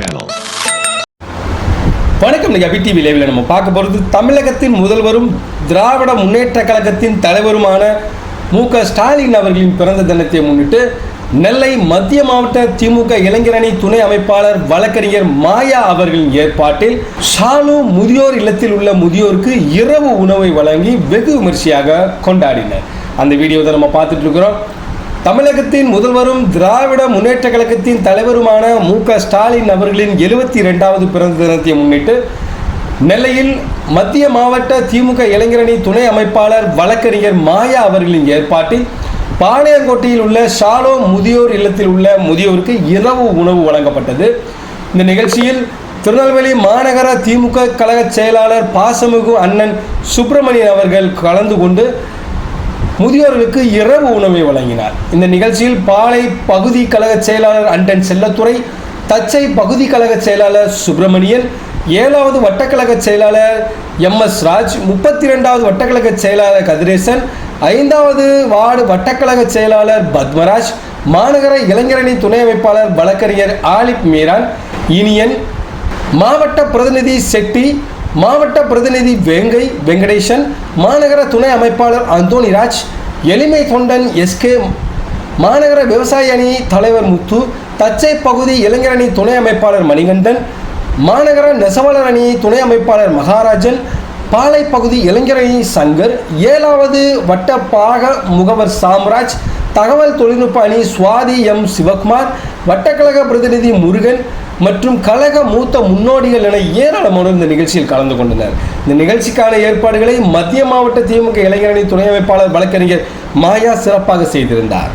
Channel வணக்கம் நீங்கள் அபி TV லைவில் நம்ம பார்க்க போகிறது தமிழகத்தின் முதல்வரும் திராவிட முன்னேற்ற கழகத்தின் தலைவருமான மு க. ஸ்டாலின் அவர்களின் பிறந்த தினத்தை முன்னிட்டு நெல்லை மத்திய மாவட்ட திமுக இளைஞரணி துணை அமைப்பாளர் வழக்கறிஞர் மாயா அவர்களின் ஏற்பாட்டில் ஷாலு முதியோர் இல்லத்தில் உள்ள முதியோருக்கு இரவு உணவை வழங்கி வெகு விமர்சையாக கொண்டாடினர். அந்த வீடியோ தான் நம்ம பார்த்துட்டு இருக்கிறோம். தமிழகத்தின் முதல்வரும் திராவிட முன்னேற்ற கழகத்தின் தலைவருமான மு க ஸ்டாலின் அவர்களின் எழுபத்தி இரண்டாவது பிறந்த தினத்தை முன்னிட்டு நெல்லையில் மத்திய மாவட்ட திமுக இளைஞரணி துணை அமைப்பாளர் வழக்கறிஞர் மாயா அவர்களின் ஏற்பாட்டில் பாளையங்கோட்டையில் உள்ள ஷாலோ முதியோர் இல்லத்தில் உள்ள முதியோருக்கு இரவு உணவு வழங்கப்பட்டது. இந்த நிகழ்ச்சியில் திருநெல்வேலி மாநகர திமுக கழக செயலாளர் பாசமிகு அண்ணன் சுப்பிரமணியன் அவர்கள் கலந்து கொண்டு முதியோர்களுக்கு இரவு உணவை வழங்கினார். இந்த நிகழ்ச்சியில் பாலை பகுதி கழக செயலாளர் அண்டன் செல்லத்துறை தச்சை பகுதி கழக செயலாளர் சுப்பிரமணியன் ஏழாவது வட்டக்கழக செயலாளர் எம் எஸ் ராஜ் முப்பத்தி ரெண்டாவது வட்டக்கழக செயலாளர் கதிரேசன் ஐந்தாவது வார்டு வட்டக்கழக செயலாளர் பத்மராஜ் மாநகர இளைஞரணி துணை அமைப்பாளர் வழக்கறிஞர் ஆலிப் மீரான் இனியன் மாவட்ட பிரதிநிதி செட்டி மாவட்ட பிரதிநிதி வேங்கை வெங்கடேசன் மாநகர துணை அமைப்பாளர் அந்தோணிராஜ் எளிமை தொண்டன் எஸ்கே மாநகர விவசாய அணி தலைவர் முத்து தச்சை பகுதி இளைஞரணி துணை அமைப்பாளர் மணிகண்டன் மாநகர நெசவாளர் அணி துணை அமைப்பாளர் மகாராஜன் பாலை பகுதி இளைஞரணி சங்கர் ஏழாவது வட்ட பாக முகவர் சாம்ராஜ் தகவல் தொழில்நுட்ப அணி சுவாதி எம் சிவகுமார் வட்டக்கழக பிரதிநிதி முருகன் மற்றும் கழக மூத்த முன்னோடிகள் என ஏராளமானோர் இந்த நிகழ்ச்சியில் கலந்து கொண்டனர். இந்த நிகழ்ச்சிக்கான ஏற்பாடுகளை மத்திய மாவட்ட திமுக இளைஞரணி துணை அமைப்பாளர் வழக்கறிஞர் மாயா சிறப்பாக செய்திருந்தார்.